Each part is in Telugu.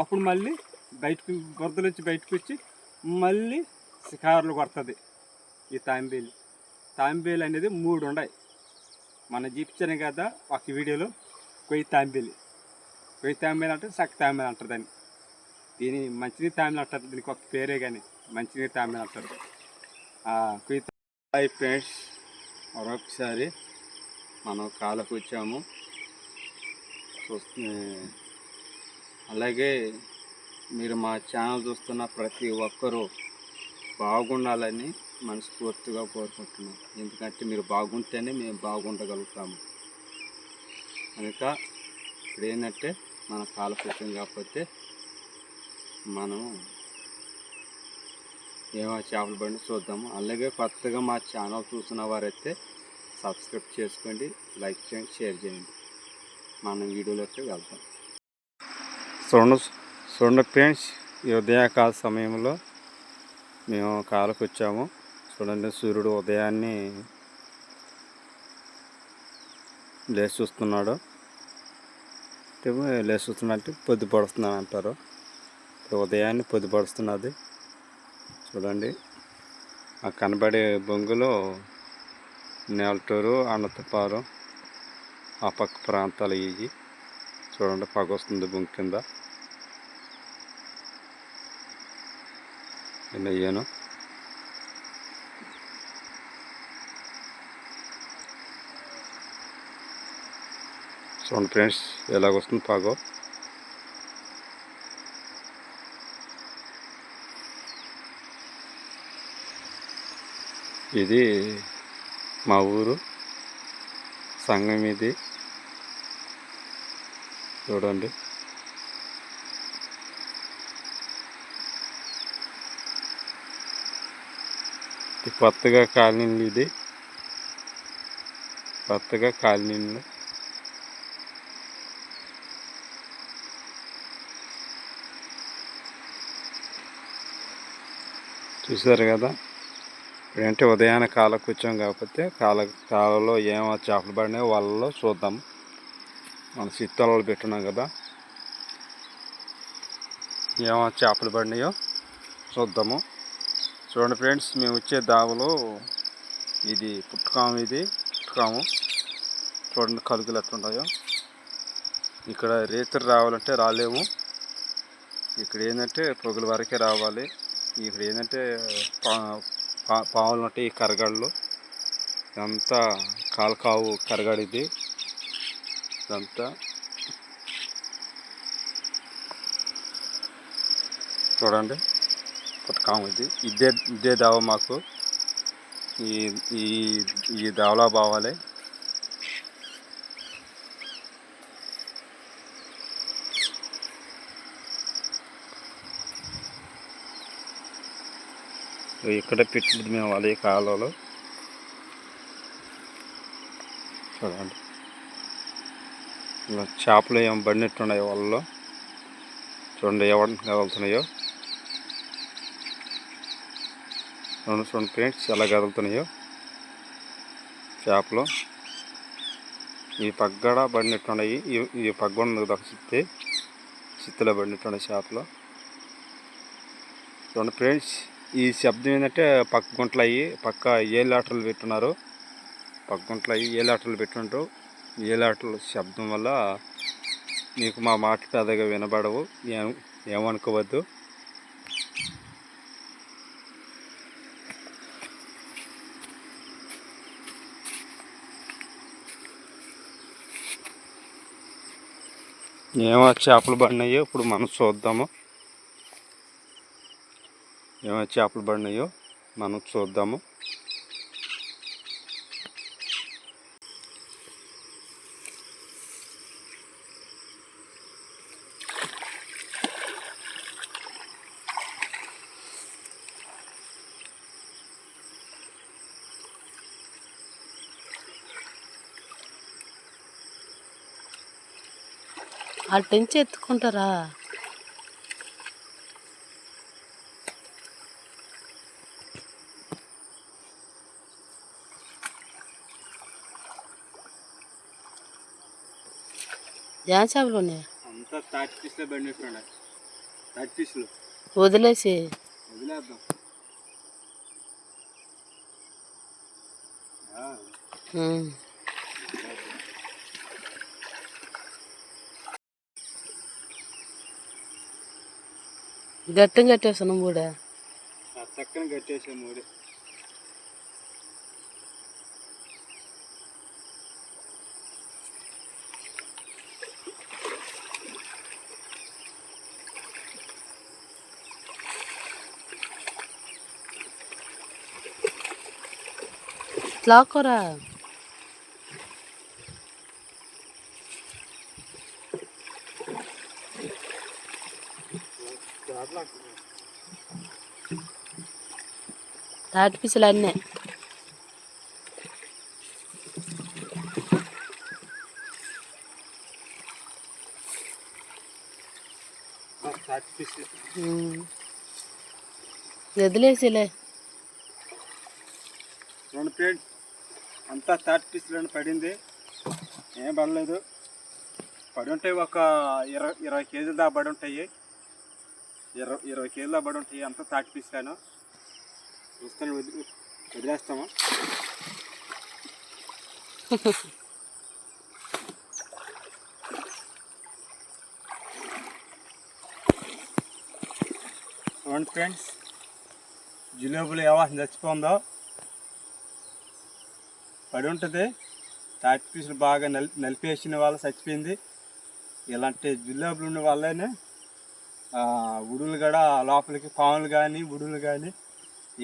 అప్పుడు మళ్ళీ బయటకు బురద వచ్చి బయటకు వచ్చి మళ్ళీ శిఖారులు కొడుతుంది ఈ తాంబేలు. తాంబేలు అనేది మూడు ఉన్నాయి మన చూపించాను కదా ఒక వీడియోలో కొయ్యి తాంబేలు. కొయ్యి తాంబేలు అంటే సక్క తాంబేలు అంటారు దాన్ని. దీని మంచినీరు తాంబేలు అంటారు దీనికి ఒక పేరే కానీ మంచినీరు తాంబేలు అంటారు. కొయ్యి హాయ్ ఫ్రెండ్స్ మరొకసారి మనం కాలకు వచ్చాము. చూస్తు అలాగే మీరు మా ఛానల్ చూస్తున్న ప్రతి ఒక్కరూ బాగుండాలని మనస్ఫూర్తిగా కోరుకుంటున్నాం. ఎందుకంటే మీరు బాగుంటేనే మేము బాగుండగలుగుతాము. కనుక ఇప్పుడు ఏంటంటే మన కాలకృత్యం కాకపోతే మనం ఏమో చేపలు బండి చూద్దాము. అలాగే కొత్తగా మా ఛానల్ చూసిన వారైతే సబ్స్క్రైబ్ చేసుకోండి లైక్ చేయండి షేర్ చేయండి. మనం వీడియోలోకి వెళ్తాం. చూడండి చూడండి ఫ్రెండ్స్ ఈ ఉదయకాల సమయంలో మేము కాలకు వచ్చాము. చూడండి సూర్యుడు ఉదయాన్నే లేచి చూస్తున్నాడు. అంటే లేచి చూస్తున్నట్టు పొద్దు పడుస్తున్నాను అంటారు. ఉదయాన్ని ఉదయాన్నే పొద్దు పడుస్తున్నది. చూడండి ఆ కనబడే బొంగులో నేలటూరు అనంతపారం ఆ పక్క ప్రాంతాలు ఇవి. చూడండి పగ వస్తుంది బొంగు కింద. ఇలా అయ్యాను చూడండి ఫ్రెండ్స్ ఎలాగొస్తుంది పాగో ఇది మా ఊరు. సంఘం ఇది. చూడండి. కొత్తగా కాలనీలు ఇది. కొత్తగా కాలనీలు. చూసారు కదా? ఇప్పుడంటే ఉదయాన్నే కాలకు వచ్చాం కాకపోతే కాల కాలలో ఏమో చేపలు పడినాయో వాళ్ళలో చూద్దాం. మన చిత్తాలలో పెట్టున్నాం కదా? ఏమో చేపలు పడినాయో చూద్దాము. చూడండి ఫ్రెండ్స్ మేము వచ్చే దావలో ఇది పుట్టకాము ఇది పుట్టకాము. చూడండి కలుగులు ఎట్లుంటాయో ఇక్కడ రేతులు రావాలంటే రాలేము. ఇక్కడ ఏంటంటే పొగుల వరకే రావాలి. ఇక్కడ ఏంటంటే పా పా- ఉంటాయి ఈ కరగాళ్ళు. ఇదంతా కాలుకావు కరగాడు ఇది. ఇదంతా. చూడండి. కాము ఇది. ఇదే ఇదే దావ మాకు. ఈ ఈ ఈ దావలా బావాలి. ఇక్కడ పెట్టింది మేము వాళ్ళ కాలంలో చూడండి. చేపలు ఏం పడినట్టున్నాయో వాళ్ళలో. చూడండి ఎవరికి కదులుతున్నాయో రెండు చూడండి ఫ్రెండ్స్ ఎలా కదులుతున్నాయో చేపలు ఈ పగ్గడ పడినట్టున్నాయి ఈ ఈ పగ్గడ ఉంది కదా ఒక చిత్తి. చిత్తులో పడినట్టున్నాయి చేపలు చూడండి ఫ్రెండ్స్ ఈ శబ్దం ఏంటంటే పక్క గుంటలు అయ్యి పక్క ఏలాటలు పెట్టున్నారు. పక్క గుంటలు అయ్యి ఏలాటలు పెట్టుంటారు ఏలాటల శబ్దం వల్ల మీకు మా మాట పెద్దగా వినబడవు. ఏం ఏమనుకోవద్దు ఏమో చేపలు పడినాయో ఇప్పుడు మనం చూద్దాము. ఏమో చేపలు పడినాయో మనం చూద్దాము. వాళ్ళు పెంచి ఎత్తుకుంటారా? జాన్ చేపలు ఉన్నాయి? వదిలేసి. వదిలేద్దాం. ఉమ్. గట్టిగా కట్టేసాను కూడా ఆ చక్కని కట్టేసే మూడు లాక్కోరా తాటి పీసులు అన్నీ. వదిలేసిలే రెండు ప్లేట్ అంతా థర్డ్ పీస్లో పడింది. ఏం పడలేదు. పడి ఉంటాయి ఒక ఇరవై ఇరవై కేజీలు దాకా పడి ఉంటాయి. ఇరవై ఇరవై కేజీలు పడి ఉంటాయి. అంతా థర్డ్ పీస్గాను చూస్తాను వదిలి వదిలేస్తామా చూడండి ఫ్రెండ్స్ జిలేబులు ఏవాసం చచ్చిపోందో పడి ఉంటుంది. తాటి పీసులు బాగా నలి నలిపేసిన వాళ్ళు చచ్చిపోయింది. ఇలాంటి జిలేబులు ఉన్న వాళ్ళనే ఉడులు కూడా లోపలికి పాములు కానీ ఉడులు కానీ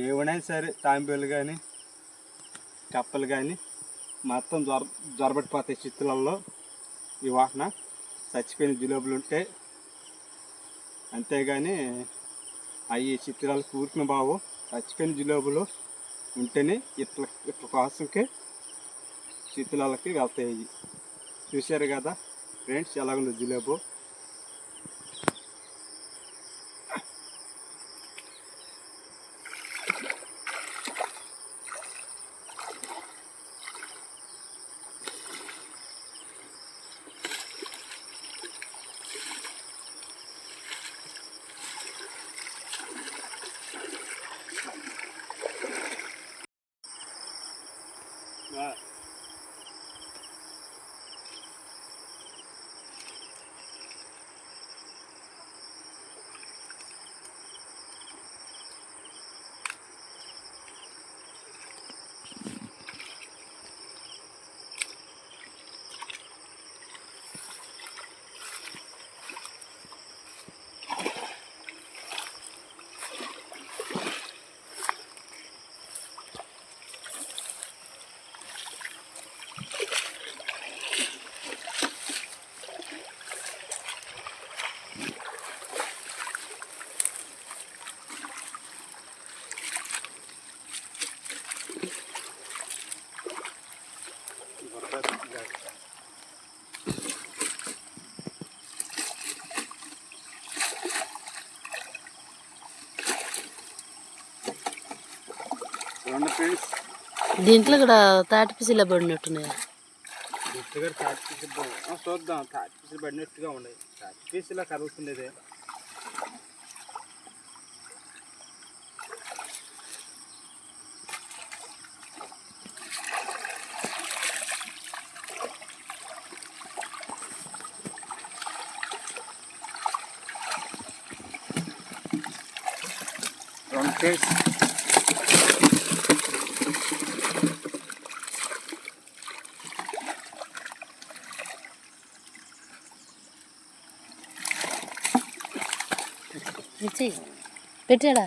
ఏమైనా సరే తాంబేలు కానీ కప్పలు కానీ మొత్తం జ్వర జ్వరబడిపోతాయి చిత్తులలో ఈ వాసన. చచ్చిపోయిన జులేబులు ఉంటే అంతేగాని అవి చిత్రాలు కూర్చున్న బావు చచ్చిపోయిన జిలేబులు ఉంటేనే ఇట్ల ఇట్ల కోసంకే చిత్రాలకి వెళ్తాయి. చూశారు కదా ఫ్రెండ్స్ ఎలాగుందో జిలేబు చూడండి ఫ్రెండ్స్ దీంట్లో కూడా తాటి పీసులు పడినట్టున్నాయి. గుర్తుగా తాటి పీసులు పడి- ఆ, చూద్దాం. తాటి పీసులు పడినట్టుగా ఉన్నాయి. తాటి పీసులా కదులుతుండేది రెండు ఫ్రెండ్స్ ఇచ్చి పెట్టాడా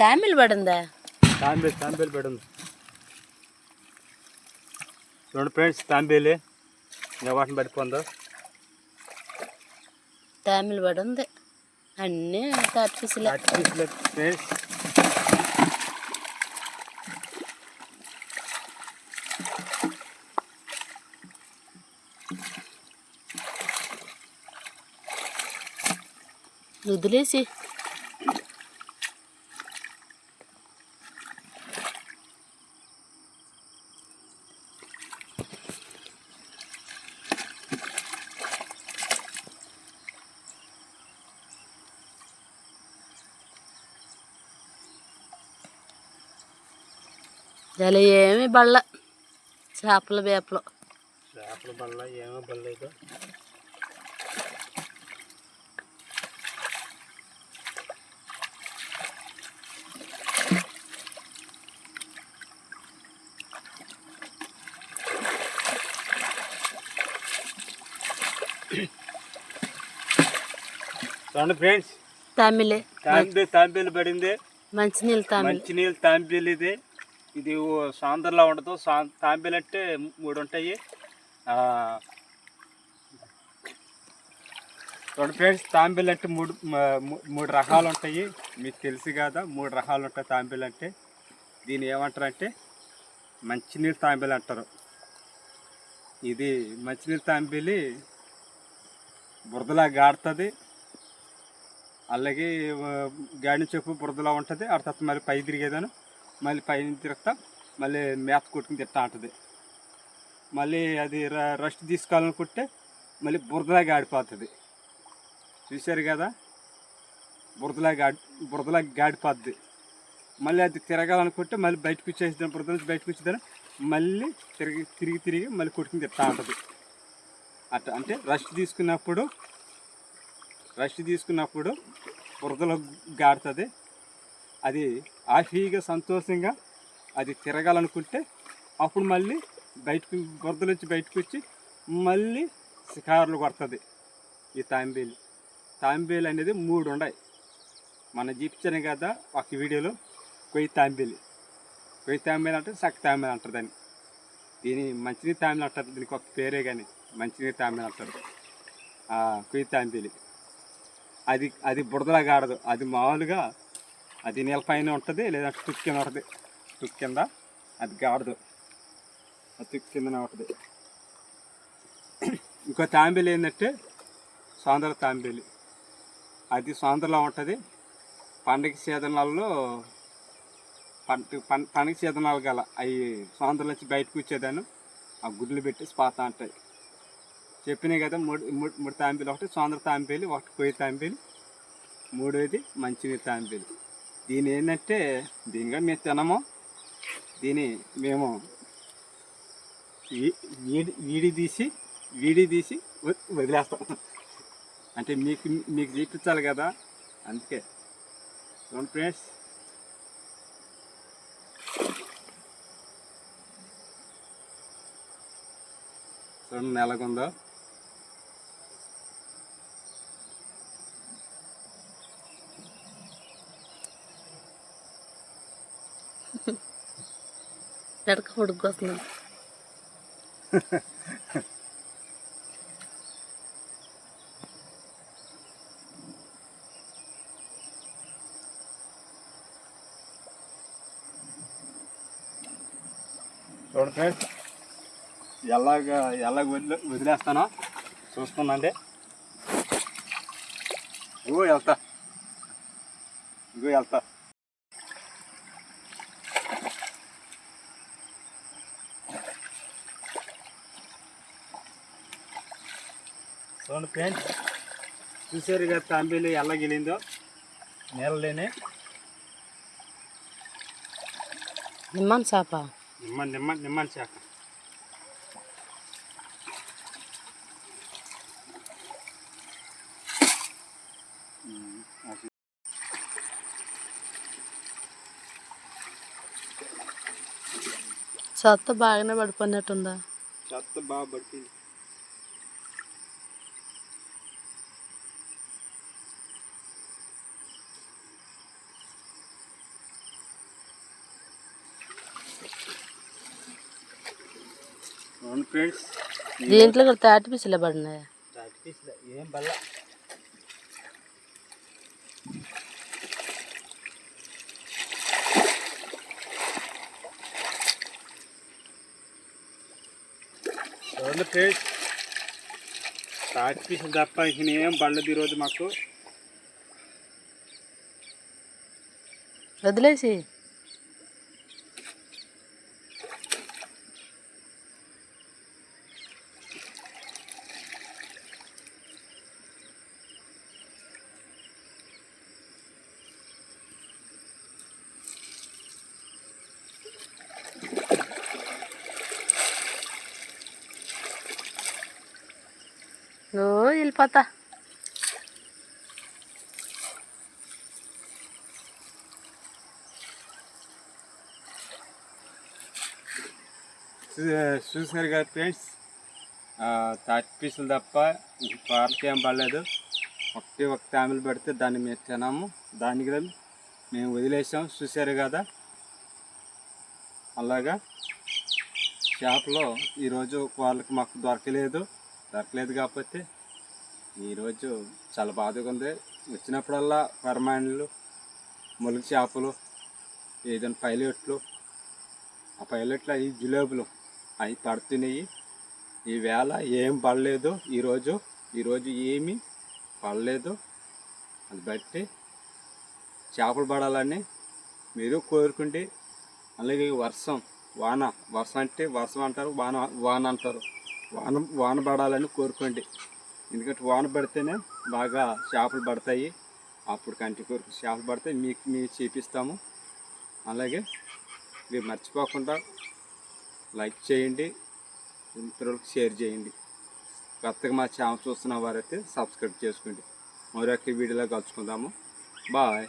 తామిల్ పడిందా? తాంబేలు తాంబేలు పడింది. చూడండి ఫ్రెండ్స్ తాంబేలే వాటిని పడిపోందో తామిల్ పడింది. అన్నీ తాటి పీసులు ఫ్రెండ్స్. వదిలేసి. ఇలా ఏమి బళ్ళ చేపల వేపలు. చేపల బళ్ళ ఏమో బళ్ళ చూడండి ఫ్రెండ్స్. తమిళ. తాంబే తాంబేలు పడింది. మంచినీళ్ళు తమిళ. మంచినీళ్ళు తాంబేలు ఇది. ఇది సాందర్లో ఉండదు. తాంబేలు అంటే మూడు ఉంటాయి. చూడండి ఫ్రెండ్స్ తాంబేలు అంటే మూడు మూడు రకాలు ఉంటాయి. మీకు తెలుసు కదా? మూడు రకాలు ఉంటాయి తాంబేలు అంటే. దీన్ని ఏమంటారు అంటే మంచినీళ్ళు తాంబేలు అంటారు. ఇది మంచినీళ్ళు తాంబేలి బురదలా గాడుతుంది. అలాగే గాడిన చెప్పు బురదలా ఉంటుంది ఆ తర్వాత మళ్ళీ పై తిరిగేదాను మళ్ళీ పైన తిరుగుతా మళ్ళీ మేత కొట్టుకుని తిట్టా ఉంటుంది మళ్ళీ అది రెస్ట్ తీసుకోవాలనుకుంటే మళ్ళీ బురదలా గాడిపోతుంది చూశారు కదా? బురదలాగా గాడి బురదలాగా గాడిపోద్ది. మళ్ళీ అది తిరగాలనుకుంటే మళ్ళీ బయటకు వచ్చేసిన బురద నుంచి బయటకు వచ్చేదాన్ని మళ్ళీ తిరిగి తిరిగి తిరిగి మళ్ళీ కొట్టుకుని తిట్టా ఉంటుంది అట్లా అంటే రెస్ట్ తీసుకున్నప్పుడు రెస్ట్ తీసుకున్నప్పుడు బురదలో గాడుతుంది అది హ్యాపీగా సంతోషంగా అది తిరగాలనుకుంటే అప్పుడు మళ్ళీ బయటకు బురద నుంచి బయటకు వచ్చి మళ్ళీ షికారులు కొడుతుంది ఈ తాంబేలు. తాంబేలు అనేది మూడు ఉన్నాయి. మన చూపించాను కదా ఒక వీడియోలో కొయ్యి తాంబేలు. కొయ్యి తాంబేలు అంటే సక్క తాంబేలు అంటారు దాన్ని. దీని మంచినీరు తాంబేలు అంటారు దీనికి ఒక పేరే కానీ మంచినీరు తాంబేలు అంటారు. కొయ్యి తాంబేలు. అది అది బురదలాగా ఆడదు అది మామూలుగా అది నీళ్ళ పైన ఉంటుంది లేదంటే తుక్కు కింద ఉంటుంది. తుక్కు కింద అది గాడదు. అది తుక్కు కిందనే ఉంటుంది. ఇంకో తాంబేలు ఏంటంటే సాంద్ర తాంబేలి. అది సోందరలో ఉంటుంది. పండగ సీజనాల్లో పంట పండగ సీజనాలు గల అవి సోందర వచ్చి బయటకు వచ్చేదాన్ని ఆ గుడ్లు పెట్టి స్పాత ఉంటాయి చెప్పినాయి కదా మూడు మూడు మూడు తాంబేలు. ఒకటి సోందర తాంపేలు ఒకటి కొయ్యి తాంపేలు మూడోది మంచినీరు తాంబేలు. దీని ఏంటంటే దీనిగా మేము తినము. దీని మేము వీడి వీడి తీసి వీడి తీసి వదిలేస్తాం. అంటే మీకు మీకు చూపించాలి కదా. అందుకే. చూడండి ఫ్రెండ్స్. చూడండి ఎలాగుందో ఎడక ఉడుకొస్తుంది చూడండి ఫ్రెండ్స్ ఎలాగ ఎలాగ వదిలే వదిలేస్తానో చూస్తుందండి ఇగో వెళ్తా. ఇగో వెళ్తా. చూడండి ఫ్రెండ్స్ చూసారు కదా తాంబేలు ఎలా గెలిందో? నీళ్ళలేనే నిమ్మన్ చేప. నిమ్మ నిమ్మ నిమ్మని శాఖ చెత్త బాగానే పడిపోయినట్టుందా? చెత్త బాగా పడుతుంది ఫ్రెండ్స్ దీంట్లో కూడా తాటి పిసిలే పడినాయా ఏం బల్ల చూడండి ఫ్రెండ్స్ తాటి పీసులు తప్ప ఇక ఏం బళ్ళది ఈరోజు మాకు వదిలేసి వెళ్ళిపోతా. చూసినారు చూసారు కదా ఫ్రెండ్స్ థర్టీ పీసులు తప్ప పార్టీ ఏం పడలేదు. ఒకటి ఒక ఫ్యామిలీ పెడితే దాన్ని మేము తినాము. దానికి కూడా మేము వదిలేసాం చూసారు కదా. అలాగా చేపలు ఈరోజు వాళ్ళకి మాకు దొరకలేదు. దొరకలేదు కాకపోతే ఈరోజు చాలా బాధగా ఉంది. వచ్చినప్పుడల్లా పరమాణులు ములుగు చేపలు ఏదైనా పైలట్లు ఆ పైలట్లు అవి జిలేబులు అవి పడుతున్నాయి. ఈవేళ ఏం పడలేదు. ఈరోజు ఈరోజు ఏమీ పడలేదు. అది బట్టి చేపలు పడాలని మీరు కోరుకుంటే అలాగే వర్షం వాన వర్షం అంటే వర్షం అంటారు వాన వాన అంటారు. వాన వాన పడాలని కోరుకోండి. ఎందుకంటే వాన పడితేనే బాగా చేపలు పడతాయి. అప్పుడు కంటి కొరకు చేపలు పడతాయి మీకు మేము చూపిస్తాము. అలాగే మీరు మర్చిపోకుండా లైక్ చేయండి మిత్రులకు షేర్ చేయండి. కొత్తగా మా ఛానల్ చూస్తున్న వారైతే సబ్స్క్రైబ్ చేసుకోండి. మరొక వీడియోలో కలుసుకుందాము. బాయ్.